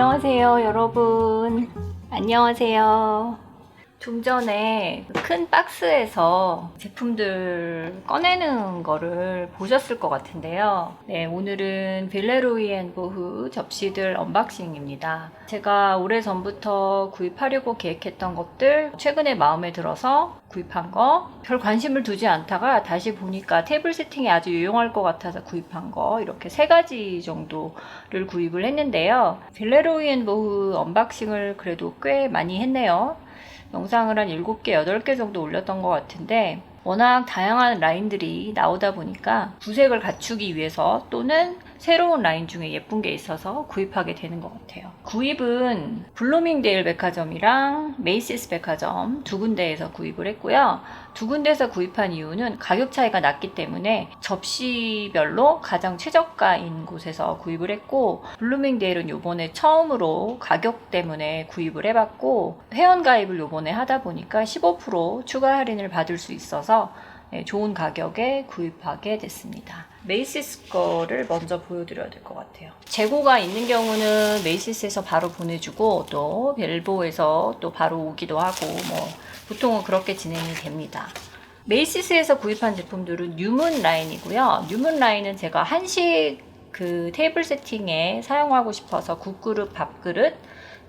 안녕하세요, 여러분. 안녕하세요. 좀 전에 큰 박스에서 제품들 꺼내는 거를 보셨을 것 같은데요. 네, 오늘은 빌레로이 앤 보흐 접시들 언박싱입니다. 제가 오래 전부터 구입하려고 계획했던 것들, 최근에 마음에 들어서 구입한 거, 별 관심을 두지 않다가 다시 보니까 테이블 세팅에 아주 유용할 것 같아서 구입한 거, 이렇게 세 가지 정도를 구입을 했는데요. 빌레로이 앤 보흐 언박싱을 그래도 꽤 많이 했네요. 영상을 한 7개, 8개 정도 올렸던 것 같은데 워낙 다양한 라인들이 나오다 보니까 구색을 갖추기 위해서 또는 새로운 라인 중에 예쁜 게 있어서 구입하게 되는 것 같아요. 구입은 블루밍데일 백화점이랑 메이시스 백화점 두 군데에서 구입을 했고요. 두 군데에서 구입한 이유는 가격 차이가 났기 때문에 접시별로 가장 최저가인 곳에서 구입을 했고 블루밍데일은 요번에 처음으로 가격 때문에 구입을 해봤고 회원 가입을 요번에 하다 보니까 15% 추가 할인을 받을 수 있어서 네, 좋은 가격에 구입하게 됐습니다. 메이시스 거를 먼저 보여드려야 될 것 같아요. 재고가 있는 경우는 메이시스에서 바로 보내주고 또 벨보에서 또 바로 오기도 하고 뭐 보통은 그렇게 진행이 됩니다. 메이시스에서 구입한 제품들은 뉴문 라인이고요. 뉴문 라인은 제가 한식 그 테이블 세팅에 사용하고 싶어서 국그릇, 밥그릇,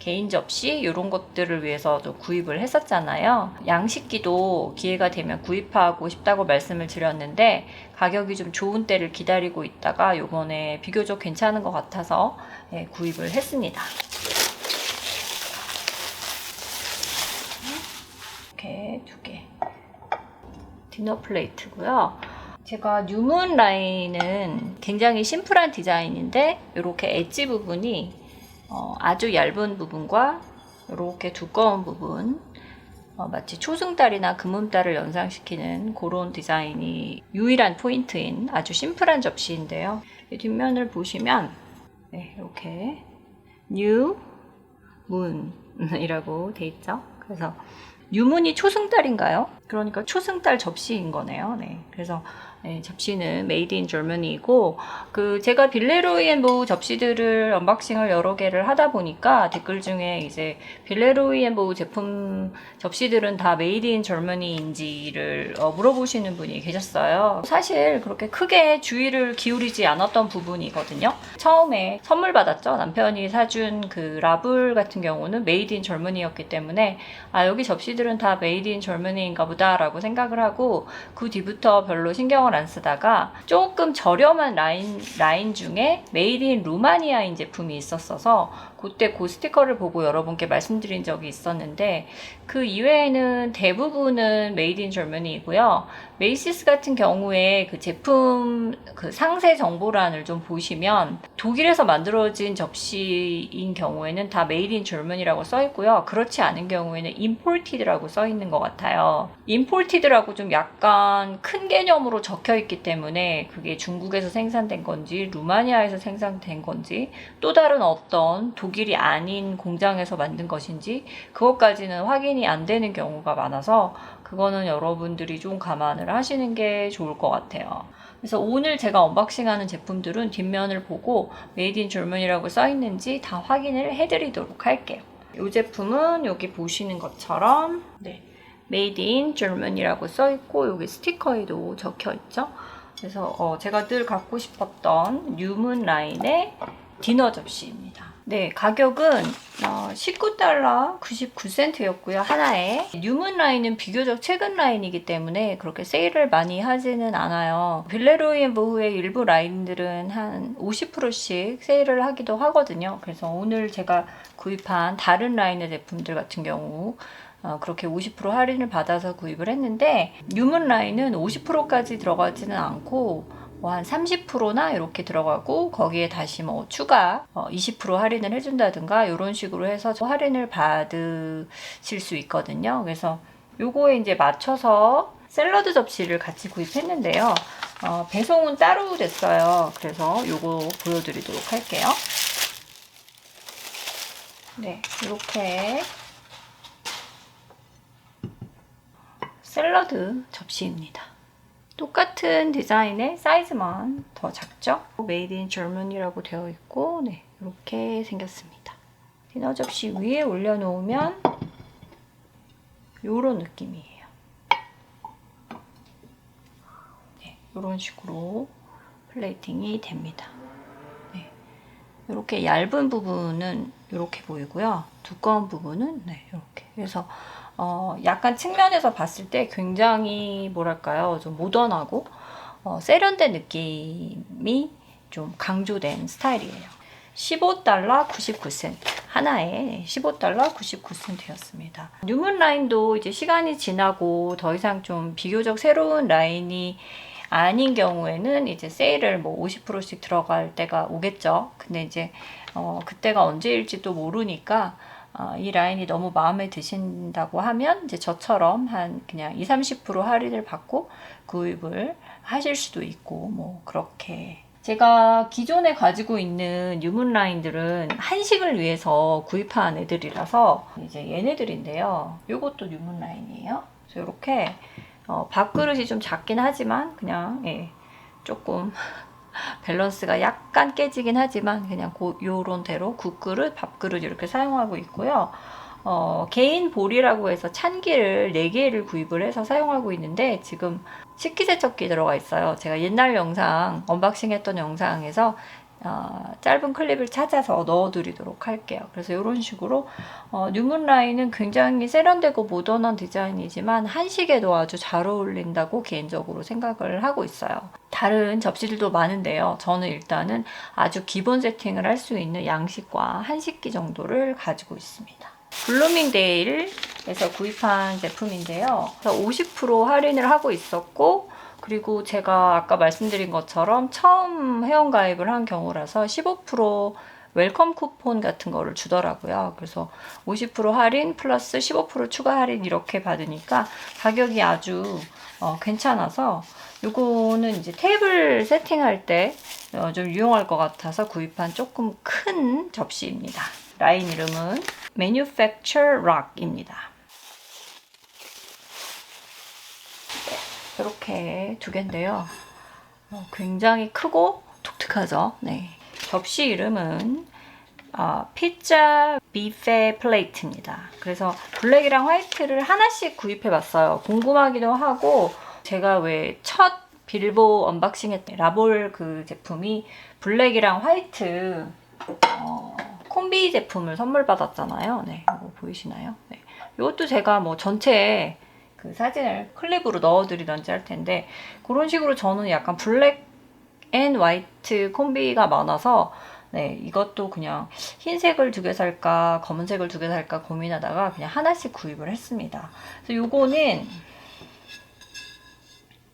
개인 접시 이런 것들을 위해서도 구입을 했었잖아요. 양식기도 기회가 되면 구입하고 싶다고 말씀을 드렸는데 가격이 좀 좋은 때를 기다리고 있다가 요번에 비교적 괜찮은 것 같아서 예, 구입을 했습니다. 이렇게 두 개. 디너 플레이트고요. 제가 뉴문 라인은 굉장히 심플한 디자인인데 이렇게 엣지 부분이 어, 아주 얇은 부분과 이렇게 두꺼운 부분 어, 마치 초승달이나 금음달을 연상시키는 그런 디자인이 유일한 포인트인 아주 심플한 접시인데요. 이 뒷면을 보시면 네, 이렇게 뉴 문이라고 돼 있죠. 그래서 유문이 초승달인가요? 그러니까 초승달 접시인 거네요. 네. 그래서 네, 접시는 메이드 인 절머니이고 그 제가 빌레로이 앤보우 접시들을 언박싱을 여러 개를 하다 보니까 댓글 중에 이제 빌레로이 앤보우 제품 접시들은 다 메이드 인 절머니인지를 어, 물어보시는 분이 계셨어요. 사실 그렇게 크게 주의를 기울이지 않았던 부분이거든요. 처음에 선물 받았죠. 남편이 사준 그 라블 같은 경우는 메이드 인 절머니였기 때문에 아 여기 접시들은 다 메이드 인 절머니인가 보다라고 생각을 하고 그 뒤부터 별로 신경을 안 쓰다가 조금 저렴한 라인 라인 중에 메이드 인 루마니아인 제품이 있었어서 그때 그 스티커를 보고 여러분께 말씀드린 적이 있었는데 그 이외에는 대부분은 메이드 인 절머니이고요. 메이시스 같은 경우에 그 제품 그 상세 정보란을 좀 보시면 독일에서 만들어진 접시인 경우에는 다 메이드 인 절머니라고 써 있고요. 그렇지 않은 경우에는 임포티드라고 써 있는 것 같아요. 임포티드라고 좀 약간 큰 개념으로 적혀 있기 때문에 그게 중국에서 생산된 건지 루마니아에서 생산된 건지 또 다른 어떤 독 일이 아닌 공장에서 만든 것인지 그것까지는 확인이 안 되는 경우가 많아서 그거는 여러분들이 좀 감안을 하시는 게 좋을 것 같아요. 그래서 오늘 제가 언박싱하는 제품들은 뒷면을 보고 메이드 인 절먼이라고 써 있는지 다 확인을 해드리도록 할게요. 이 제품은 여기 보시는 것처럼 네, 메이드 인 절먼이라고 써 있고 여기 스티커에도 적혀 있죠. 그래서 어, 제가 늘 갖고 싶었던 뉴문 라인의 디너 접시입니다. 네, 가격은 어, 19달러 99센트였고요. 하나에. 뉴문 라인은 비교적 최근 라인이기 때문에 그렇게 세일을 많이 하지는 않아요. 빌레로이 보후의 일부 라인들은 한 50%씩 세일을 하기도 하거든요. 그래서 오늘 제가 구입한 다른 라인의 제품들 같은 경우 어, 그렇게 50% 할인을 받아서 구입을 했는데 뉴문 라인은 50%까지 들어가지는 않고 뭐 한 30%나 이렇게 들어가고 거기에 다시 뭐 추가 어, 20% 할인을 해준다든가 이런 식으로 해서 할인을 받으실 수 있거든요. 그래서 요거에 이제 맞춰서 샐러드 접시를 같이 구입했는데요. 어, 배송은 따로 됐어요. 그래서 요거 보여드리도록 할게요. 네, 이렇게 샐러드 접시입니다. 똑같은 디자인의 사이즈만 더 작죠? 메이드 인 절문이라고 되어 있고 네, 이렇게 생겼습니다. 디너 접시 위에 올려놓으면 요런 느낌이에요. 네, 요런 식으로 플레이팅이 됩니다. 네, 이렇게 얇은 부분은 이렇게 보이고요. 두꺼운 부분은 네, 이렇게. 그래서 어, 약간 측면에서 봤을 때 굉장히 뭐랄까요, 좀 모던하고 어, 세련된 느낌이 좀 강조된 스타일이에요. 15달러 99센트 하나에 15달러 99센트였습니다. 뉴문 라인도 이제 시간이 지나고 더 이상 좀 비교적 새로운 라인이 아닌 경우에는 이제 세일을 뭐 50%씩 들어갈 때가 오겠죠. 근데 이제 어, 그때가 언제일지도 모르니까 어, 이 라인이 너무 마음에 드신다고 하면 이제 저처럼 한 그냥 2, 30% 할인을 받고 구입을 하실 수도 있고 뭐 그렇게 제가 기존에 가지고 있는 유문 라인들은 한식을 위해서 구입한 애들이라서 이제 얘네들인데요. 이것도 유문 라인이에요. 그래서 이렇게 어, 밥그릇이 좀 작긴 하지만 그냥 예, 조금 밸런스가 약간 깨지긴 하지만 그냥 고, 요런 대로 국그릇, 밥그릇 이렇게 사용하고 있고요. 어, 개인 볼이라고 해서 찬기를 4개를 구입을 해서 사용하고 있는데 지금 식기세척기 들어가 있어요. 제가 옛날 영상, 언박싱 했던 영상에서 어, 짧은 클립을 찾아서 넣어드리도록 할게요. 그래서 이런 식으로 어, 뉴문 라인은 굉장히 세련되고 모던한 디자인이지만 한식에도 아주 잘 어울린다고 개인적으로 생각을 하고 있어요. 다른 접시들도 많은데요. 저는 일단은 아주 기본 세팅을 할 수 있는 양식과 한식기 정도를 가지고 있습니다. 블루밍데일에서 구입한 제품인데요. 50% 할인을 하고 있었고 그리고 제가 아까 말씀드린 것처럼 처음 회원가입을 한 경우라서 15% 웰컴 쿠폰 같은 거를 주더라고요. 그래서 50% 할인 플러스 15% 추가 할인 이렇게 받으니까 가격이 아주 어, 괜찮아서 요거는 이제 테이블 세팅할 때 어, 좀 유용할 것 같아서 구입한 조금 큰 접시입니다. 라인 이름은 Manufacture Rock입니다. 이렇게 두 개인데요. 어, 굉장히 크고 독특하죠. 네. 접시 이름은 어, 피자 비페 플레이트입니다. 그래서 블랙이랑 화이트를 하나씩 구입해 봤어요. 궁금하기도 하고 제가 왜 첫 빌보 언박싱 했던 라볼 그 제품이 블랙이랑 화이트 어, 콤비 제품을 선물 받았잖아요. 네, 이거 보이시나요? 네. 이것도 제가 뭐 전체 그 사진을 클립으로 넣어드리던지 할 텐데 그런 식으로 저는 약간 블랙 앤 화이트 콤비가 많아서 네, 이것도 그냥 흰색을 두 개 살까 검은색을 두 개 살까 고민하다가 그냥 하나씩 구입을 했습니다. 그래서 요거는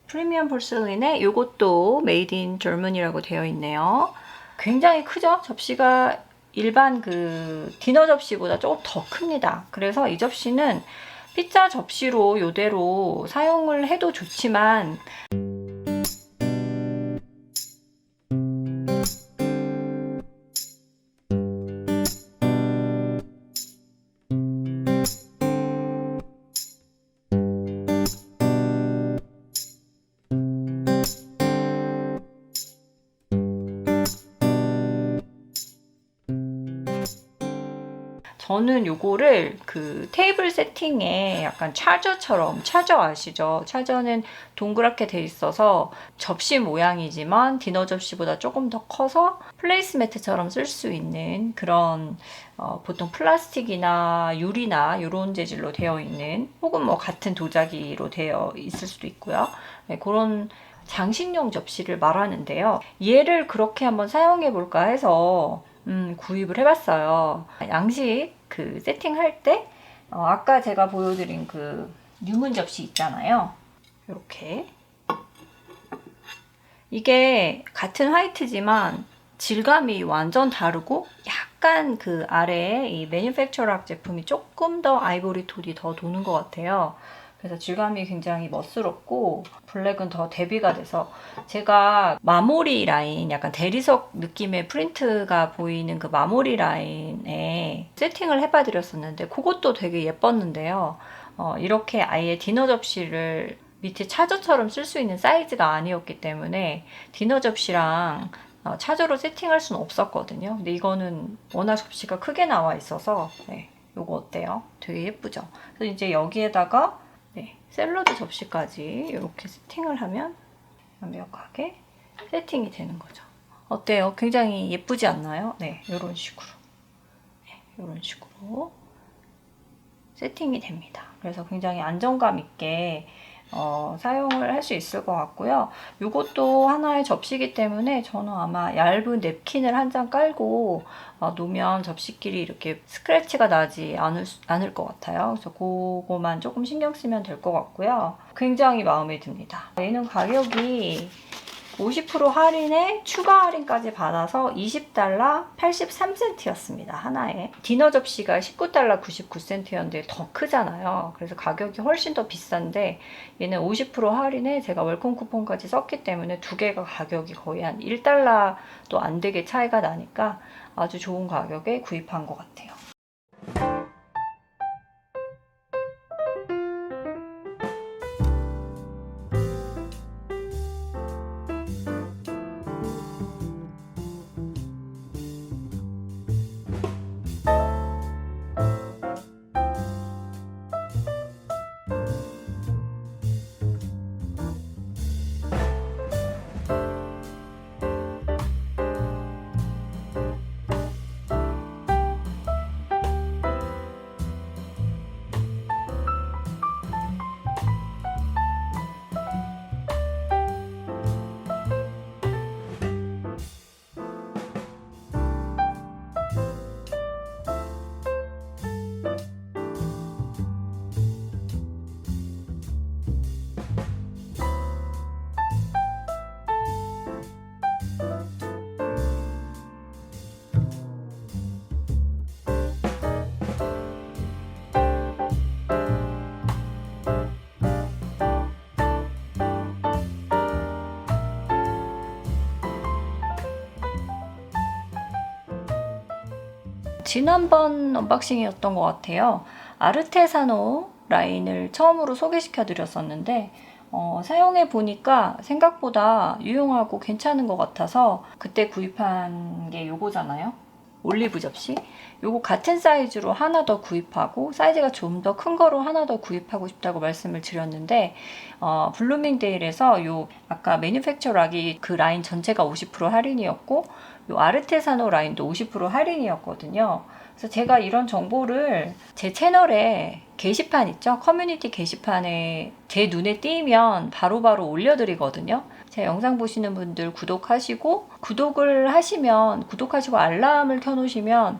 프리미엄 porcelain에 요것도 메이드 인 절문이라고 되어 있네요. 굉장히 크죠? 접시가 일반 그 디너 접시보다 조금 더 큽니다. 그래서 이 접시는 피자 접시로 이대로 사용을 해도 좋지만 저는 요거를 그 테이블 세팅에 약간 차저처럼 차저 아시죠? 차저는 동그랗게 돼 있어서 접시 모양이지만 디너 접시보다 조금 더 커서 플레이스 매트처럼 쓸 수 있는 그런 어, 보통 플라스틱이나 유리나 이런 재질로 되어 있는 혹은 뭐 같은 도자기로 되어 있을 수도 있고요. 네, 그런 장식용 접시를 말하는데요. 얘를 그렇게 한번 사용해 볼까 해서 음, 구입을 해봤어요. 양식 그 세팅할 때 어, 아까 제가 보여드린 그 뉴문 접시 있잖아요. 이렇게 이게 같은 화이트지만 질감이 완전 다르고 약간 그 아래에 이 매니팩처락 제품이 조금 더 아이보리 톤이 더 도는 것 같아요. 그래서 질감이 굉장히 멋스럽고 블랙은 더 대비가 돼서 제가 마모리 라인 약간 대리석 느낌의 프린트가 보이는 그 마모리 라인에 세팅을 해봐 드렸었는데 그것도 되게 예뻤는데요. 어, 이렇게 아예 디너 접시를 밑에 차저처럼 쓸 수 있는 사이즈가 아니었기 때문에 디너 접시랑 어, 차저로 세팅할 수는 없었거든요. 근데 이거는 워낙 접시가 크게 나와 있어서 네, 요거 어때요? 되게 예쁘죠? 그래서 이제 여기에다가 네, 샐러드 접시까지 이렇게 세팅을 하면 완벽하게 세팅이 되는 거죠. 어때요? 굉장히 예쁘지 않나요? 네, 이런 식으로. 네, 이런 식으로 세팅이 됩니다. 그래서 굉장히 안정감 있게 어, 사용을 할 수 있을 것 같고요. 이것도 하나의 접시이기 때문에 저는 아마 얇은 냅킨을 한 장 깔고 어, 놓으면 접시끼리 이렇게 스크래치가 나지 않을, 수- 않을 것 같아요. 그래서 그거만 조금 신경 쓰면 될 것 같고요. 굉장히 마음에 듭니다. 얘는 가격이 50% 할인에 추가 할인까지 받아서 20달러 83센트였습니다. 하나에. 디너 접시가 19달러 99센트였는데 더 크잖아요. 그래서 가격이 훨씬 더 비싼데 얘는 50% 할인에 제가 웰컴 쿠폰까지 썼기 때문에 두 개가 가격이 거의 한 1달러도 안 되게 차이가 나니까 아주 좋은 가격에 구입한 것 같아요. 지난번 언박싱이었던 것 같아요. 아르테사노 라인을 처음으로 소개시켜 드렸었는데 어, 사용해 보니까 생각보다 유용하고 괜찮은 것 같아서 그때 구입한 게 요거잖아요. 올리브 접시. 요거 같은 사이즈로 하나 더 구입하고 사이즈가 좀 더 큰 거로 하나 더 구입하고 싶다고 말씀을 드렸는데 어, 블루밍데일에서 요 아까 매니팩처 락이 그 라인 전체가 50% 할인이었고 요 아르테사노 라인도 50% 할인이었거든요. 그래서 제가 이런 정보를 제 채널에 게시판 있죠? 커뮤니티 게시판에 제 눈에 띄면 바로 바로 올려드리거든요. 제 영상 보시는 분들 구독하시고 구독을 하시면 구독하시고 알람을 켜놓으시면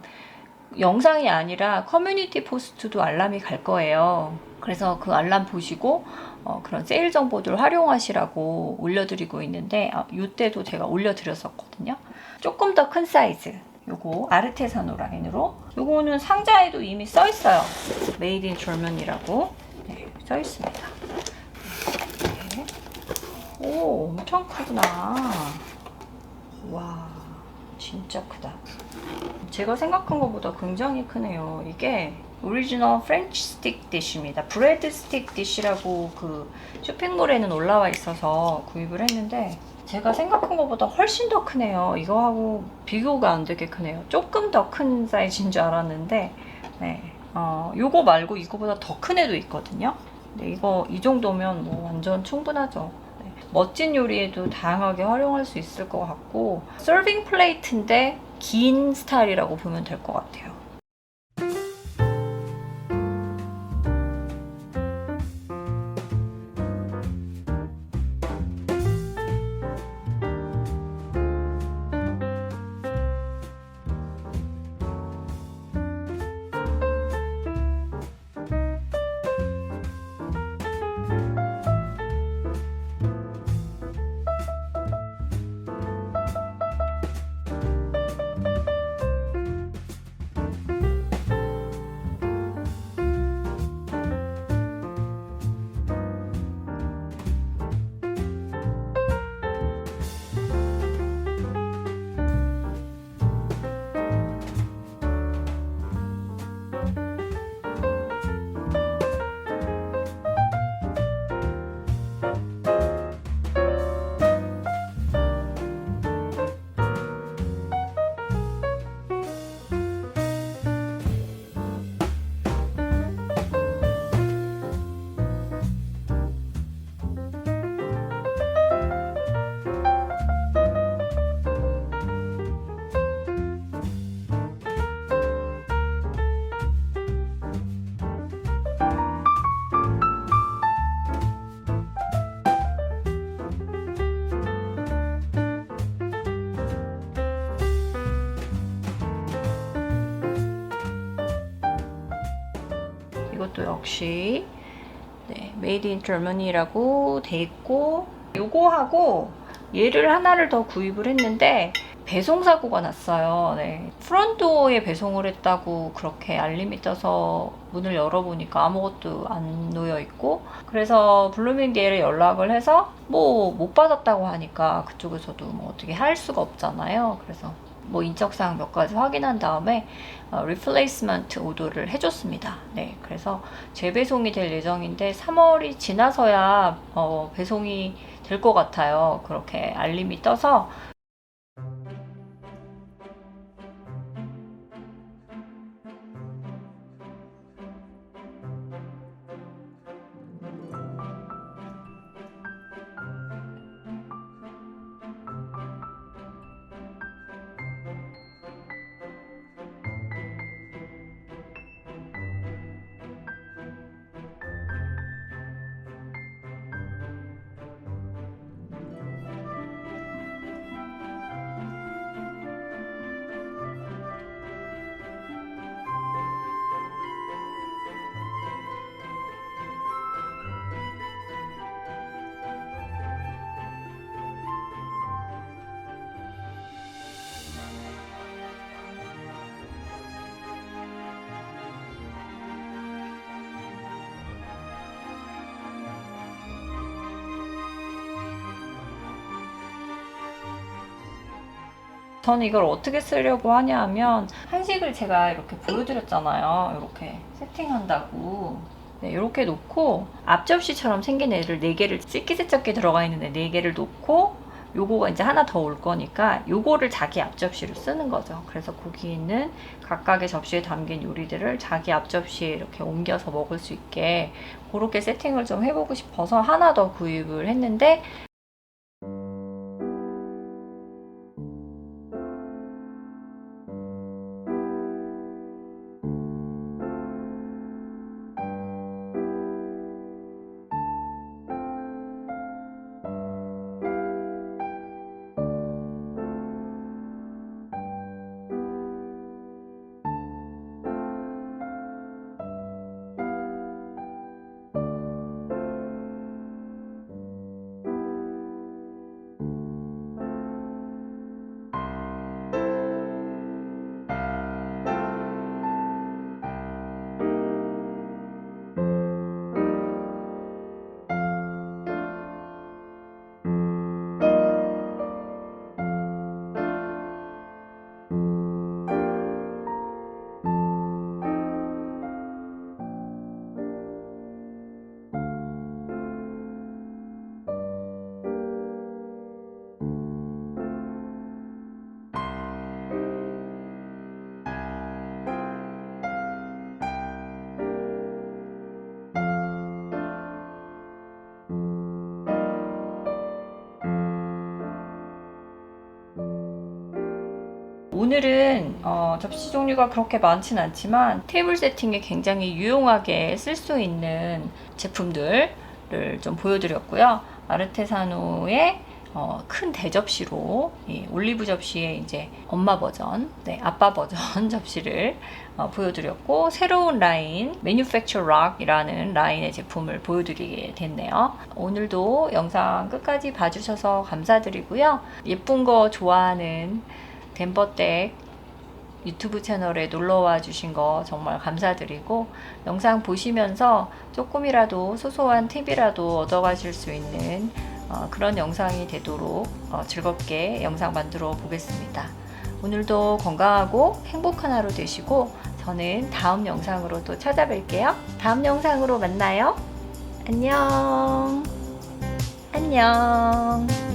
영상이 아니라 커뮤니티 포스트도 알람이 갈 거예요. 그래서 그 알람 보시고 어, 그런 세일 정보들 활용하시라고 올려드리고 있는데 아, 이때도 제가 올려드렸었거든요. 조금 더 큰 사이즈 요거 아르테사노 라인으로 요거는 상자에도 이미 써 있어요. 메이드 인 절면이라고 네, 써 있습니다. 네. 오 엄청 크구나. 와 진짜 크다. 제가 생각한 것보다 굉장히 크네요. 이게 오리지널 프렌치 스틱 디쉬입니다. 브레드 스틱 디쉬라고 그 쇼핑몰에는 올라와 있어서 구입을 했는데 제가 생각한 것보다 훨씬 더 크네요. 이거하고 비교가 안 되게 크네요. 조금 더 큰 사이즈인 줄 알았는데 네. 어, 요거 말고 이거보다 더 큰 애도 있거든요. 근데 이거 이 정도면 뭐 완전 충분하죠. 네. 멋진 요리에도 다양하게 활용할 수 있을 것 같고 서빙 플레이트인데 긴 스타일이라고 보면 될 것 같아요. 역시 네, 메이드 인 germany라고 돼 있고 요거하고 얘를 하나를 더 구입을 했는데 배송 사고가 났어요. 네. 프론트도어에 배송을 했다고 그렇게 알림이 떠서 문을 열어보니까 아무것도 안 놓여 있고 그래서 블루밍데일에 연락을 해서 뭐 못 받았다고 하니까 그쪽에서도 뭐 어떻게 할 수가 없잖아요. 그래서 뭐 인적사항 몇 가지 확인한 다음에 어, 리플레이스먼트 오더를 해줬습니다. 네, 그래서 재배송이 될 예정인데 3월이 지나서야 어, 배송이 될 것 같아요. 그렇게 알림이 떠서 저는 이걸 어떻게 쓰려고 하냐 하면 한식을 제가 이렇게 보여드렸잖아요. 이렇게 세팅한다고. 네, 이렇게 놓고 앞접시처럼 생긴 애를 4개를 새끼세척기 들어가 있는데 4개를 놓고 요거가 이제 하나 더 올 거니까 요거를 자기 앞접시로 쓰는 거죠. 그래서 거기 있는 각각의 접시에 담긴 요리들을 자기 앞접시에 이렇게 옮겨서 먹을 수 있게 그렇게 세팅을 좀 해보고 싶어서 하나 더 구입을 했는데 오늘은 어, 접시 종류가 그렇게 많진 않지만 테이블 세팅에 굉장히 유용하게 쓸 수 있는 제품들을 좀 보여드렸고요. 아르테사노의 어, 큰 대접시로 이 올리브 접시에 이제 엄마 버전, 네, 아빠 버전 접시를 어, 보여드렸고 새로운 라인 Manufacture Rock이라는 라인의 제품을 보여드리게 됐네요. 오늘도 영상 끝까지 봐주셔서 감사드리고요. 예쁜 거 좋아하는 덴버댁 유튜브 채널에 놀러와 주신 거 정말 감사드리고 영상 보시면서 조금이라도 소소한 팁이라도 얻어가실 수 있는 어, 그런 영상이 되도록 어, 즐겁게 영상 만들어 보겠습니다. 오늘도 건강하고 행복한 하루 되시고 저는 다음 영상으로 또 찾아뵐게요. 다음 영상으로 만나요. 안녕. 안녕.